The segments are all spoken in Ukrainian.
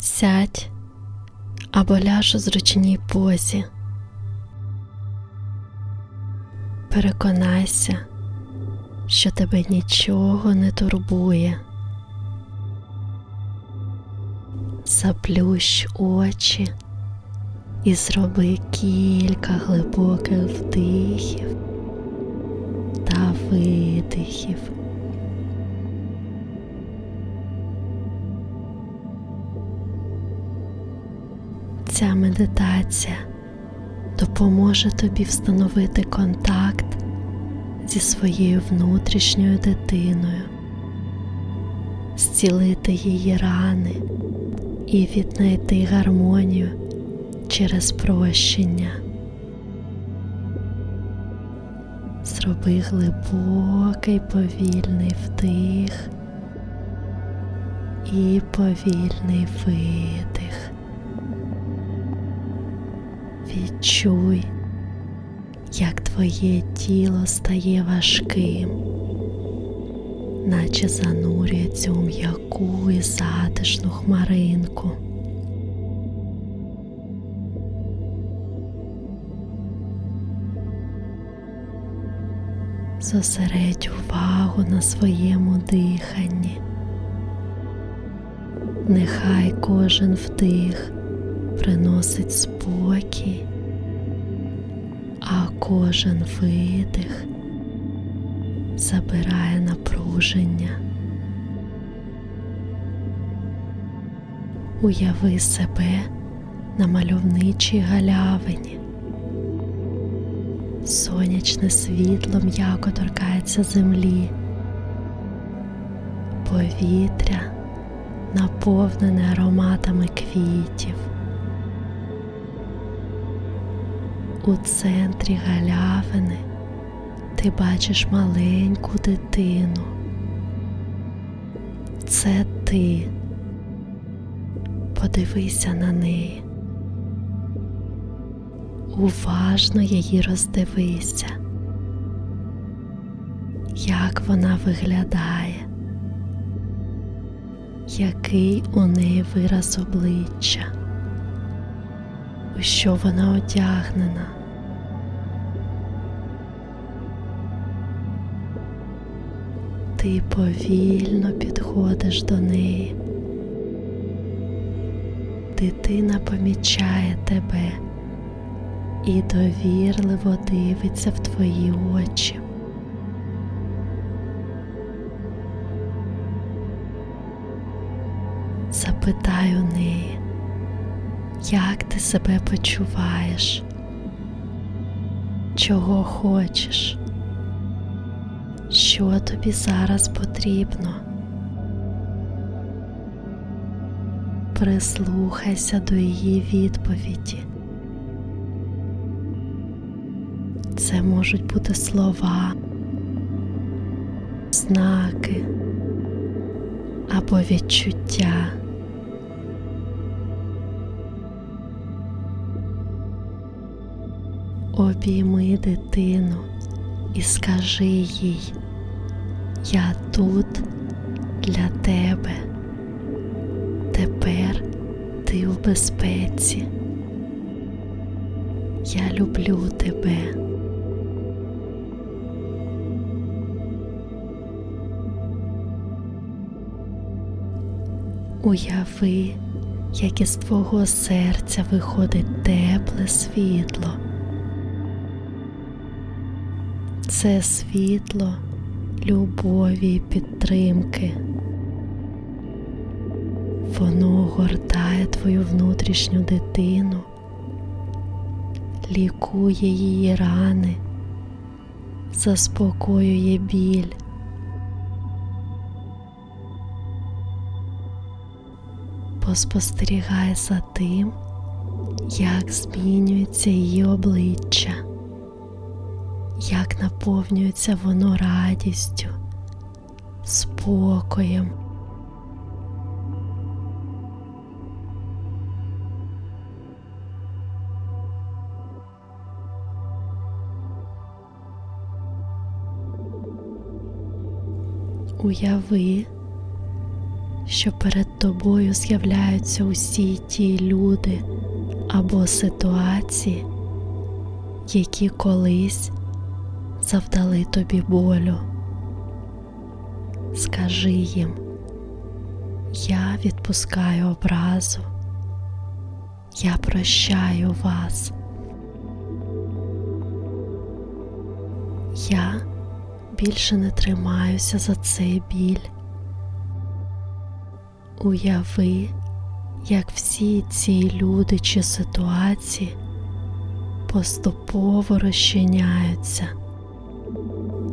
Сядь або ляж у зручній позі. Переконайся, що тебе нічого не турбує. Заплющ очі і зроби кілька глибоких вдихів та видихів. Ця медитація допоможе тобі встановити контакт зі своєю внутрішньою дитиною, зцілити її рани і віднайти гармонію через прощення. Зроби глибокий повільний вдих і повільний видих. Відчуй, як твоє тіло стає важким, наче занурюється у м'яку і затишну хмаринку. Зосередь увагу на своєму диханні. Нехай кожен вдих приносить спокій, а кожен видих забирає напруження. Уяви себе на мальовничій галявині. Сонячне світло м'яко торкається землі, повітря наповнене ароматами квітів. У центрі галявини ти бачиш маленьку дитину. Це ти. Подивися на неї. Уважно її роздивися, як вона виглядає, який у неї вираз обличчя, у що вона одягнена. Ти повільно підходиш до неї. Дитина помічає тебе і довірливо дивиться в твої очі. Запитай у неї, як ти себе почуваєш, чого хочеш, що тобі зараз потрібно. Прислухайся до її відповіді. Це можуть бути слова, знаки або відчуття. Обійми дитину і скажи їй, я тут для тебе. Тепер ти у безпеці. Я люблю тебе. Уяви, як із твого серця виходить тепле світло. Це світло любові і підтримки. Воно гортає твою внутрішню дитину, лікує її рани, заспокоює біль. Поспостерігай за тим, як змінюється її обличчя, як наповнюється воно радістю, спокоєм. Уяви, що перед тобою з'являються усі ті люди або ситуації, які колись завдали тобі болю. Скажи їм, я відпускаю образу, я прощаю вас. Я більше не тримаюся за цей біль. Уяви, як всі ці люди чи ситуації поступово розчиняються,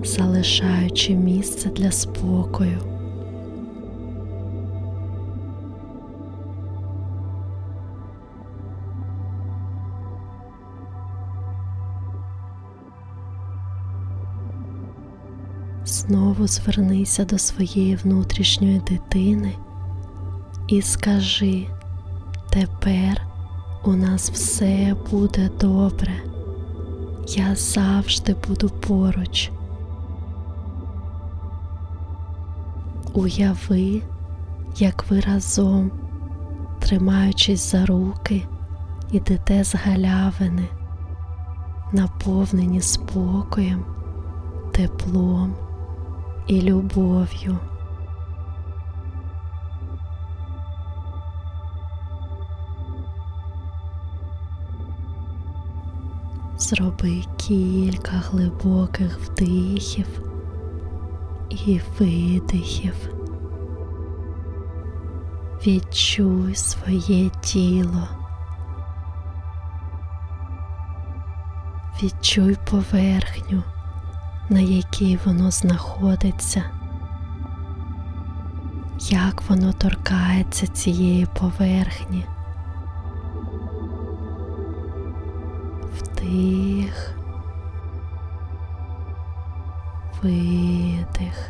залишаючи місце для спокою. Знову звернися до своєї внутрішньої дитини і скажи, тепер у нас все буде добре. Я завжди буду поруч. Уяви, як ви разом, тримаючись за руки, ідете з галявини, наповнені спокоєм, теплом і любов'ю. Зроби кілька глибоких вдихів і видихів. Відчуй своє тіло. Відчуй поверхню, на якій воно знаходиться, як воно торкається цієї поверхні. Вдих, видих.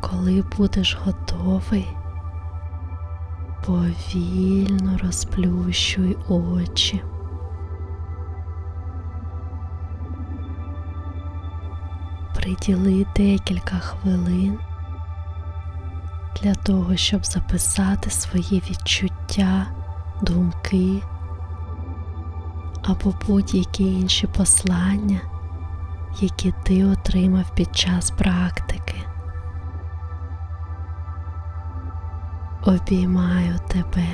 Коли будеш готовий, повільно розплющуй очі. Приділи декілька хвилин для того, щоб записати свої відчуття думки або будь-які інші послання, які ти отримав під час практики. Обіймаю тебе.